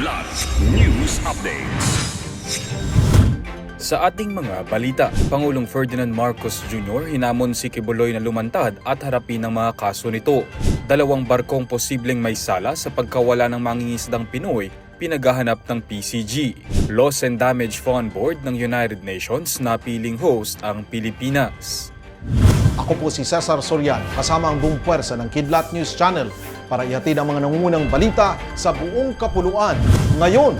Kidlat News Updates. Sa ating mga balita, Pangulong Ferdinand Marcos Jr. hinamon si Kibuloy na lumantad at harapin ang mga kaso nito. Dalawang barkong posibleng may sala sa pagkawala ng mangingisdang Pinoy pinaghahanap ng PCG. Loss and Damage Fund Board ng United Nations na piling host ang Pilipinas. Ako po si Cesar Soriano, kasama ang buong puwersa ng Kidlat News Channel para ihatid ang mga nangungunang balita sa buong kapuluan. Ngayon,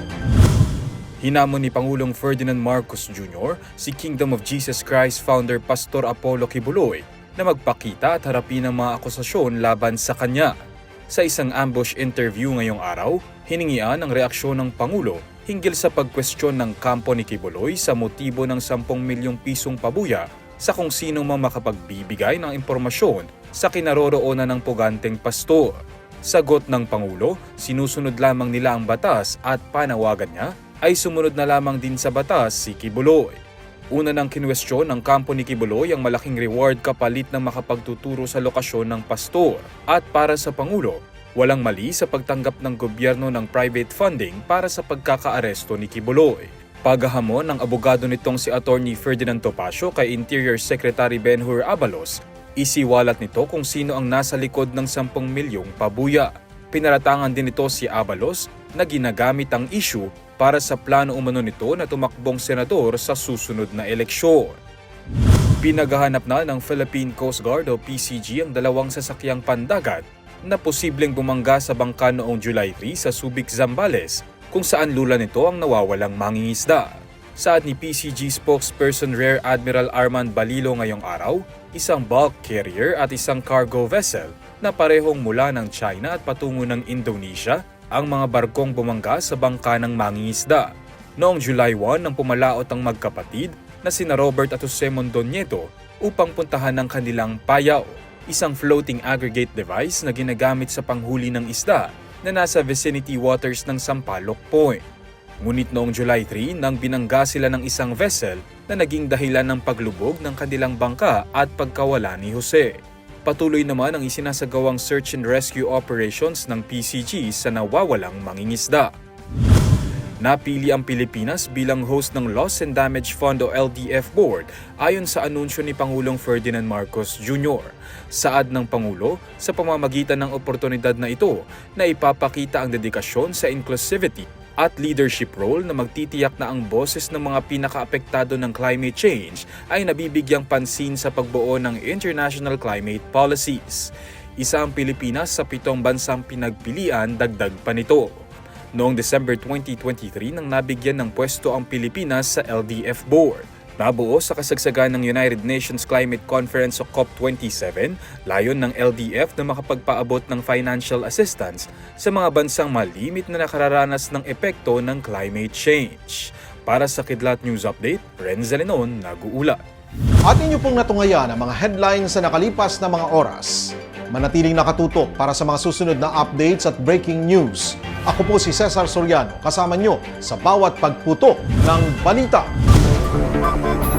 Hinamon ni Pangulong Ferdinand Marcos Jr. si Kingdom of Jesus Christ founder Pastor Apollo Kibuloy na magpakita at harapin ang mga akusasyon laban sa kanya. Sa isang ambush interview ngayong araw, hiningian ang reaksyon ng Pangulo hinggil sa pagkwestiyon ng kampo ni Kibuloy sa motibo ng 10 milyong pisong pabuya sa kung sino mang makapagbibigay ng impormasyon sa kinaroroonan ng puganteng pastor. Sagot ng Pangulo, sinusunod lamang nila ang batas at panawagan niya ay sumunod na lamang din sa batas si Kibuloy. Una nang kinwestiyon ng kampo ni Kibuloy ang malaking reward kapalit ng makapagtuturo sa lokasyon ng pastor. At para sa Pangulo, walang mali sa pagtanggap ng gobyerno ng private funding para sa pagkakaaresto ni Kibuloy. Paghahamon ng abogado nitong si Attorney Ferdinand Topacio kay Interior Secretary Benhur Abalos, isiwalat nito kung sino ang nasa likod ng 10 milyong pabuya. Pinaratangan din ito si Abalos na ginagamit ang issue para sa plano umano nito na tumakbong senador sa susunod na eleksyon. Pinaghahanap na ng Philippine Coast Guard o PCG ang dalawang sasakyang pandagat na posibleng bumangga sa bangka noong July 3 sa Subic, Zambales kung saan lula nito ang nawawalang mangingisda. Saad ni PCG spokesperson Rear Admiral Armand Balilo ngayong araw, isang bulk carrier at isang cargo vessel na parehong mula ng China at patungo ng Indonesia ang mga barkong bumangga sa bangka ng mangingisda. Noong July 1 nang pumalaot ang magkapatid na sina Robert at Jose Mondoñeto upang puntahan ang kanilang payaw, isang floating aggregate device na ginagamit sa panghuli ng isda na nasa vicinity waters ng Sampaloc Point. Ngunit noong July 3 nang binangga sila ng isang vessel na naging dahilan ng paglubog ng kanilang bangka at pagkawala ni Jose. Patuloy naman ang isinasagawang search and rescue operations ng PCG sa nawawalang mangingisda. Napili ang Pilipinas bilang host ng Loss and Damage Fund o LDF Board ayon sa anunsyo ni Pangulong Ferdinand Marcos Jr. Saad ng Pangulo sa pamamagitan ng oportunidad na ito na ipapakita ang dedikasyon sa inclusivity at leadership role na magtitiyak na ang boses ng mga pinakaapektado ng climate change ay nabibigyang pansin sa pagbuo ng international climate policies. Isa ang Pilipinas sa pitong bansang pinagpilian dagdag pa nito. Noong December 2023 nang nabigyan ng pwesto ang Pilipinas sa LDF Board. Nabuo sa kasagsagan ng United Nations Climate Conference o COP27, layon ng LDF na makapagpaabot ng financial assistance sa mga bansang malimit na nakararanas ng epekto ng climate change. Para sa Kidlat News Update, Renza Lenon, nag-uulat. at inyo pong natungayan ang mga headlines sa nakalipas na mga oras. Manatiling nakatutok para sa mga susunod na updates at breaking news. Ako po si Cesar Soriano, kasama nyo sa bawat pagputok ng balita. Thank you.